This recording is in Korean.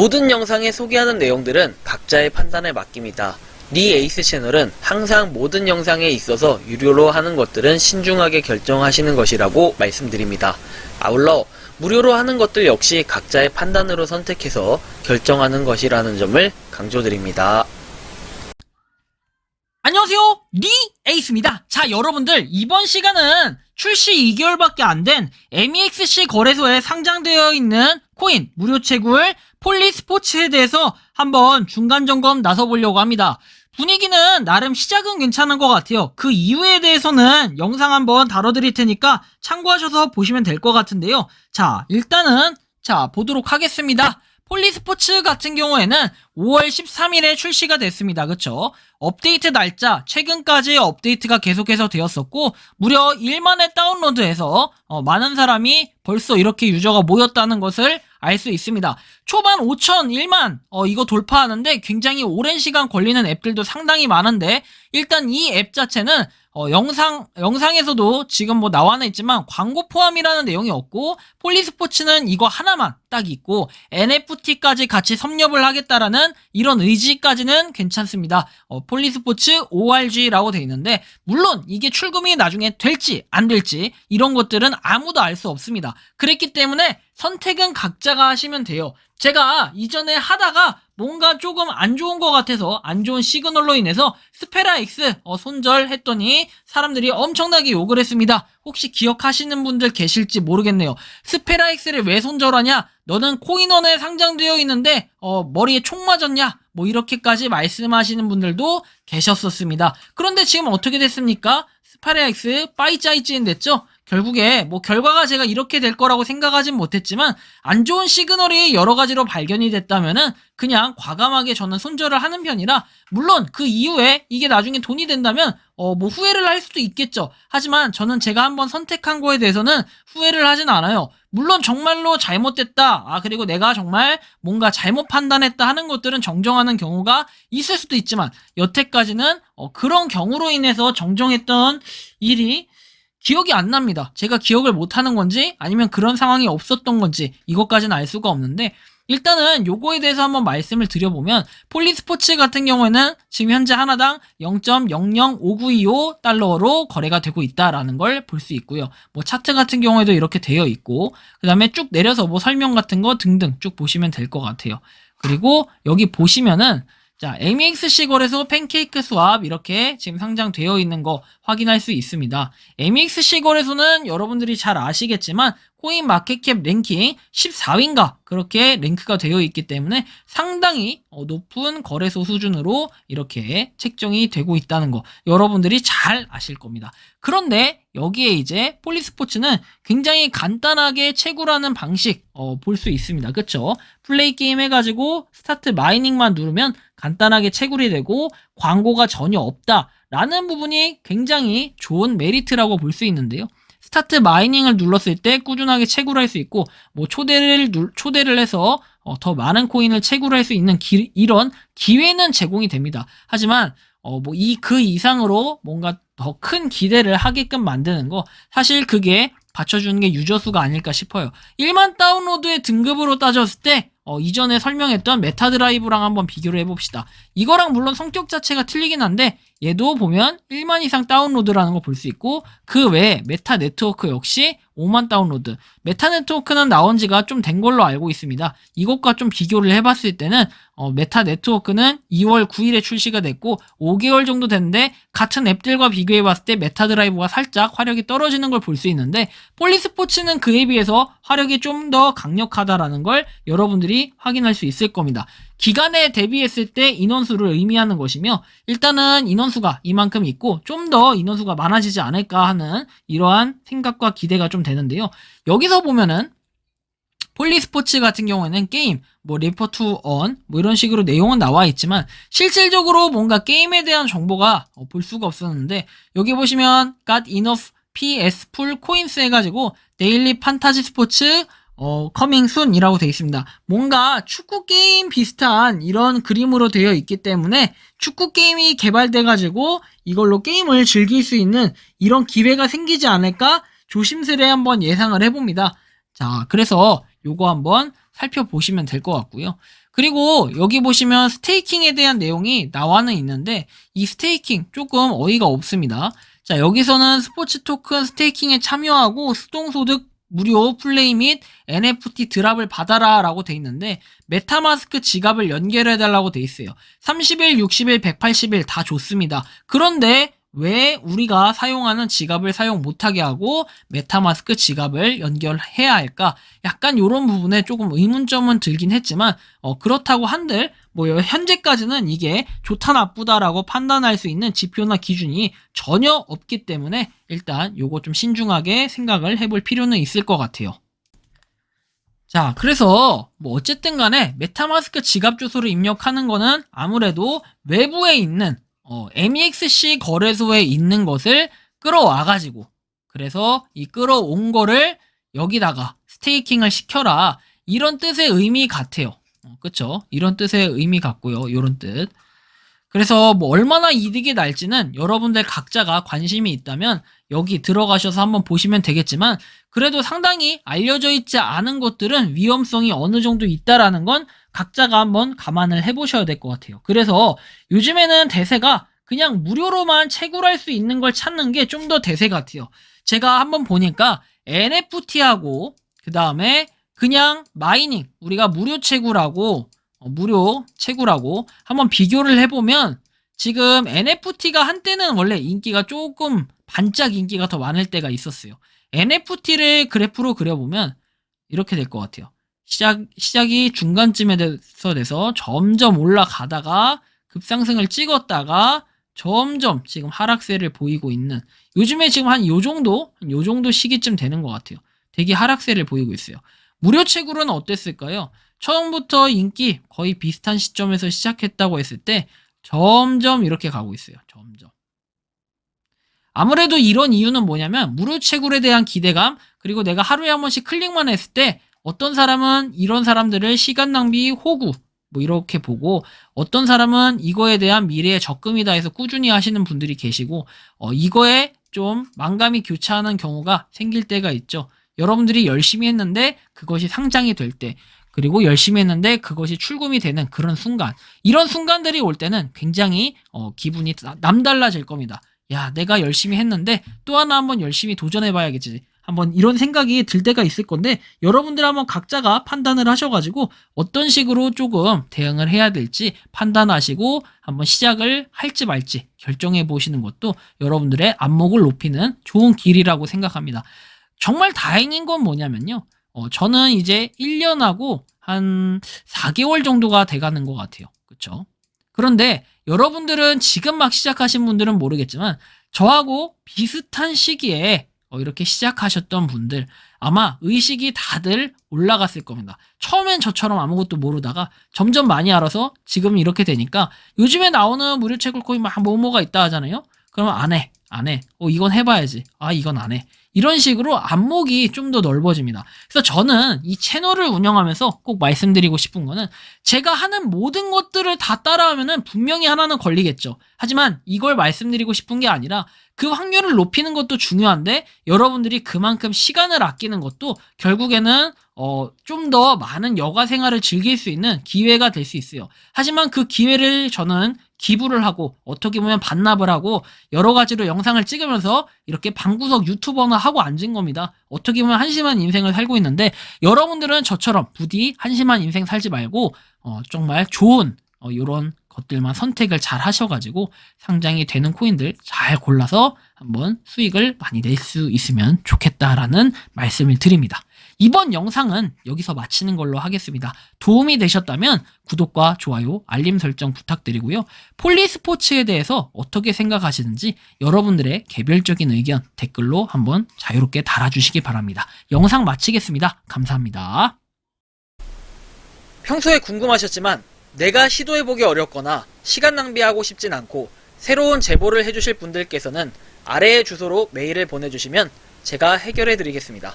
모든 영상에 소개하는 내용들은 각자의 판단에 맡깁니다. 니 에이스 채널은 항상 모든 영상에 있어서 유료로 하는 것들은 신중하게 결정하시는 것이라고 말씀드립니다. 아울러 무료로 하는 것들 역시 각자의 판단으로 선택해서 결정하는 것이라는 점을 강조드립니다. 안녕하세요. 리 에이스입니다. 자, 여러분들 이번 시간은 출시 2개월밖에 안 된 MEXC 거래소에 상장되어 있는 코인 무료 채굴 폴리스포츠에 대해서 한번 중간 점검 나서 보려고 합니다. 분위기는 나름 시작은 괜찮은 것 같아요. 그 이유에 대해서는 영상 한번 다뤄드릴 테니까 참고하셔서 보시면 될 것 같은데요. 자, 일단은 자 보도록 하겠습니다. 폴리스포츠 같은 경우에는 5월 13일에 출시가 됐습니다. 그쵸? 업데이트 날짜, 최근까지 업데이트가 계속해서 되었었고, 무려 1만회 다운로드해서, 어, 많은 사람이 벌써 이렇게 유저가 모였다는 것을 알 수 있습니다. 초반 5천, 1만, 어, 이거 돌파하는데 굉장히 오랜 시간 걸리는 앱들도 상당히 많은데, 일단 이 앱 자체는 어, 영상, 영상에서도 지금 뭐 나와는 있지만 광고 포함이라는 내용이 없고 폴리스포츠는 이거 하나만 딱 있고 NFT까지 같이 섭렵을 하겠다라는 이런 의지까지는 괜찮습니다. 어, 폴리스포츠 ORG라고 돼 있는데 물론 이게 출금이 나중에 될지 안 될지 이런 것들은 아무도 알 수 없습니다. 그랬기 때문에 선택은 각자가 하시면 돼요. 제가 이전에 하다가 뭔가 조금 안 좋은 것 같아서 안 좋은 시그널로 인해서 스페라 X 어, 손절했더니 사람들이 엄청나게 욕을 했습니다. 혹시 기억하시는 분들 계실지 모르겠네요. 스페라 X를 왜 손절하냐? 너는 코인원에 상장되어 있는데 어, 머리에 총 맞았냐? 뭐 이렇게까지 말씀하시는 분들도 계셨었습니다. 그런데 지금 어떻게 됐습니까? 스페라 X 빠이짜이찌는 됐죠? 결국에 뭐 결과가 제가 이렇게 될 거라고 생각하진 못했지만 안 좋은 시그널이 여러 가지로 발견이 됐다면은 그냥 과감하게 저는 손절을 하는 편이라 물론 그 이후에 이게 나중에 돈이 된다면 어 뭐 후회를 할 수도 있겠죠. 하지만 저는 제가 한번 선택한 거에 대해서는 후회를 하진 않아요. 물론 정말로 잘못됐다. 아 그리고 내가 정말 뭔가 잘못 판단했다 하는 것들은 정정하는 경우가 있을 수도 있지만 여태까지는 어 그런 경우로 인해서 정정했던 일이 기억이 안 납니다. 제가 기억을 못 하는 건지 아니면 그런 상황이 없었던 건지 이것까지는 알 수가 없는데 일단은 요거에 대해서 한번 말씀을 드려보면 폴리스포츠 같은 경우에는 지금 현재 하나당 0.005925 달러로 거래가 되고 있다라는 걸 볼 수 있고요. 뭐 차트 같은 경우에도 이렇게 되어 있고 그 다음에 쭉 내려서 뭐 설명 같은 거 등등 쭉 보시면 될 것 같아요. 그리고 여기 보시면은 자, MEXC 거래소 팬케이크 스왑 이렇게 지금 상장되어 있는 거 확인할 수 있습니다. MEXC 거래소는 여러분들이 잘 아시겠지만 코인 마켓캡 랭킹 14위인가 그렇게 랭크가 되어 있기 때문에 상당히 어, 높은 거래소 수준으로 이렇게 책정이 되고 있다는 거 여러분들이 잘 아실 겁니다. 그런데 여기에 이제 폴리스포츠는 굉장히 간단하게 채굴하는 방식 어, 볼 수 있습니다. 그쵸? 플레이 게임 해가지고 스타트 마이닝만 누르면 간단하게 채굴이 되고 광고가 전혀 없다 라는 부분이 굉장히 좋은 메리트라고 볼 수 있는데요. 스타트 마이닝을 눌렀을 때 꾸준하게 채굴할 수 있고 뭐 초대를 눌- 초대를 해서 어, 더 많은 코인을 채굴할 수 있는 기- 이런 기회는 제공이 됩니다. 하지만 어, 뭐 이 그 이상으로 뭔가 더 큰 기대를 하게끔 만드는 거 사실 그게 받쳐주는 게 유저 수가 아닐까 싶어요. 1만 다운로드의 등급으로 따졌을 때 어, 이전에 설명했던 메타 드라이브랑 한번 비교를 해봅시다. 이거랑 물론 성격 자체가 틀리긴 한데 얘도 보면 1만 이상 다운로드라는 거 볼 수 있고 그 외에 메타 네트워크 역시 5만 다운로드. 메타 네트워크는 나온 지가 좀 된 걸로 알고 있습니다. 이것과 좀 비교를 해봤을 때는 어, 메타 네트워크는 2월 9일에 출시가 됐고 5개월 정도 됐는데 같은 앱들과 비교해봤을 때 메타 드라이브가 살짝 화력이 떨어지는 걸 볼 수 있는데 폴리스포츠는 그에 비해서 화력이 좀 더 강력하다라는 걸 여러분들이 확인할 수 있을 겁니다. 기간에 대비했을 때 인원수를 의미하는 것이며 일단은 인원수가 이만큼 있고 좀 더 인원수가 많아지지 않을까 하는 이러한 생각과 기대가 좀 되는데요. 여기서 보면은 폴리스포츠 같은 경우에는 게임, 뭐 리퍼 투언 뭐 이런 식으로 내용은 나와 있지만 실질적으로 뭔가 게임에 대한 정보가 어, 볼 수가 없었는데 여기 보시면 got enough PS 풀 코인스 해가지고 데일리 판타지 스포츠 어, 커밍 순이라고 되어 있습니다. 뭔가 축구 게임 비슷한 이런 그림으로 되어 있기 때문에 축구 게임이 개발돼 가지고 이걸로 게임을 즐길 수 있는 이런 기회가 생기지 않을까 조심스레 한번 예상을 해봅니다. 자, 그래서 요거 한번 살펴보시면 될 것 같고요. 그리고 여기 보시면 스테이킹에 대한 내용이 나와는 있는데 이 스테이킹 조금 어이가 없습니다. 자, 여기서는 스포츠 토큰 스테이킹에 참여하고 수동소득 무료 플레이 및 NFT 드랍을 받아라 라고 돼 있는데 메타마스크 지갑을 연결해 달라고 돼 있어요. 30일, 60일, 180일 다 좋습니다. 그런데 왜 우리가 사용하는 지갑을 사용 못하게 하고 메타마스크 지갑을 연결해야 할까? 약간 이런 부분에 조금 의문점은 들긴 했지만 어, 그렇다고 한들 뭐 현재까지는 이게 좋다 나쁘다라고 판단할 수 있는 지표나 기준이 전혀 없기 때문에 일단 요거 좀 신중하게 생각을 해볼 필요는 있을 것 같아요. 자, 그래서 뭐 어쨌든 간에 메타마스크 지갑 주소를 입력하는 거는 아무래도 외부에 있는 어, MEXC 거래소에 있는 것을 끌어와 가지고 그래서 이 끌어온 거를 여기다가 스테이킹을 시켜라 이런 뜻의 의미 같아요. 어, 그쵸? 이런 뜻의 의미 같고요. 요런 뜻. 그래서 뭐 얼마나 이득이 날지는 여러분들 각자가 관심이 있다면 여기 들어가셔서 한번 보시면 되겠지만 그래도 상당히 알려져 있지 않은 것들은 위험성이 어느 정도 있다라는 건 각자가 한번 감안을 해보셔야 될 것 같아요. 그래서 요즘에는 대세가 그냥 무료로만 채굴할 수 있는 걸 찾는 게 좀 더 대세 같아요. 제가 한번 보니까 NFT하고 그 다음에 그냥 마이닝 우리가 무료 채굴하고 어, 무료 채굴하고 한번 비교를 해보면 지금 NFT가 한때는 원래 인기가 조금 반짝 인기가 더 많을 때가 있었어요. NFT를 그래프로 그려보면 이렇게 될 것 같아요. 시작, 시작이 중간쯤에 돼서 돼서 점점 올라가다가 급상승을 찍었다가 점점 지금 하락세를 보이고 있는 요즘에 지금 한 요 정도, 한요 정도 시기쯤 되는 것 같아요. 되게 하락세를 보이고 있어요. 무료 채굴은 어땠을까요? 처음부터 인기 거의 비슷한 시점에서 시작했다고 했을 때 점점 이렇게 가고 있어요. 점점. 아무래도 이런 이유는 뭐냐면 무료 채굴에 대한 기대감 그리고 내가 하루에 한 번씩 클릭만 했을 때 어떤 사람은 이런 사람들을 시간 낭비 호구 뭐 이렇게 보고 어떤 사람은 이거에 대한 미래의 적금이다 해서 꾸준히 하시는 분들이 계시고 어, 이거에 좀 망감이 교차하는 경우가 생길 때가 있죠. 여러분들이 열심히 했는데 그것이 상장이 될 때, 그리고 열심히 했는데 그것이 출금이 되는 그런 순간, 이런 순간들이 올 때는 굉장히 어, 기분이 나- 남달라질 겁니다. 야, 내가 열심히 했는데 또 하나 한번 열심히 도전해봐야겠지. 한번 이런 생각이 들 때가 있을 건데 여러분들 한번 각자가 판단을 하셔가지고 어떤 식으로 조금 대응을 해야 될지 판단하시고 한번 시작을 할지 말지 결정해 보시는 것도 여러분들의 안목을 높이는 좋은 길이라고 생각합니다. 정말 다행인 건 뭐냐면요. 어, 저는 이제 1년하고 한 4개월 정도가 돼가는 것 같아요. 그쵸? 그런데 여러분들은 지금 막 시작하신 분들은 모르겠지만 저하고 비슷한 시기에 어, 이렇게 시작하셨던 분들 아마 의식이 다들 올라갔을 겁니다. 처음엔 저처럼 아무것도 모르다가 점점 많이 알아서 지금 이렇게 되니까 요즘에 나오는 무료 채굴 코인 막 뭐뭐가 있다 하잖아요. 그러면 안 해. 안 해. 어, 이건 해봐야지. 아, 이건 안 해. 이런 식으로 안목이 좀 더 넓어집니다. 그래서 저는 이 채널을 운영하면서 꼭 말씀드리고 싶은 거는 제가 하는 모든 것들을 다 따라하면은 분명히 하나는 걸리겠죠. 하지만 이걸 말씀드리고 싶은 게 아니라 그 확률을 높이는 것도 중요한데 여러분들이 그만큼 시간을 아끼는 것도 결국에는 어, 좀 더 많은 여가 생활을 즐길 수 있는 기회가 될 수 있어요. 하지만 그 기회를 저는 기부를 하고 어떻게 보면 반납을 하고 여러 가지로 영상을 찍으면서 이렇게 방구석 유튜버나 하고 앉은 겁니다. 어떻게 보면 한심한 인생을 살고 있는데 여러분들은 저처럼 부디 한심한 인생 살지 말고 어, 정말 좋은 어, 이런 것들만 선택을 잘 하셔가지고 상장이 되는 코인들 잘 골라서 한번 수익을 많이 낼 수 있으면 좋겠다라는 말씀을 드립니다. 이번 영상은 여기서 마치는 걸로 하겠습니다. 도움이 되셨다면 구독과 좋아요, 알림 설정 부탁드리고요. 폴리스포츠에 대해서 어떻게 생각하시는지 여러분들의 개별적인 의견 댓글로 한번 자유롭게 달아주시기 바랍니다. 영상 마치겠습니다. 감사합니다. 평소에 궁금하셨지만 내가 시도해보기 어렵거나 시간 낭비하고 싶진 않고 새로운 제보를 해주실 분들께서는 아래의 주소로 메일을 보내주시면 제가 해결해드리겠습니다.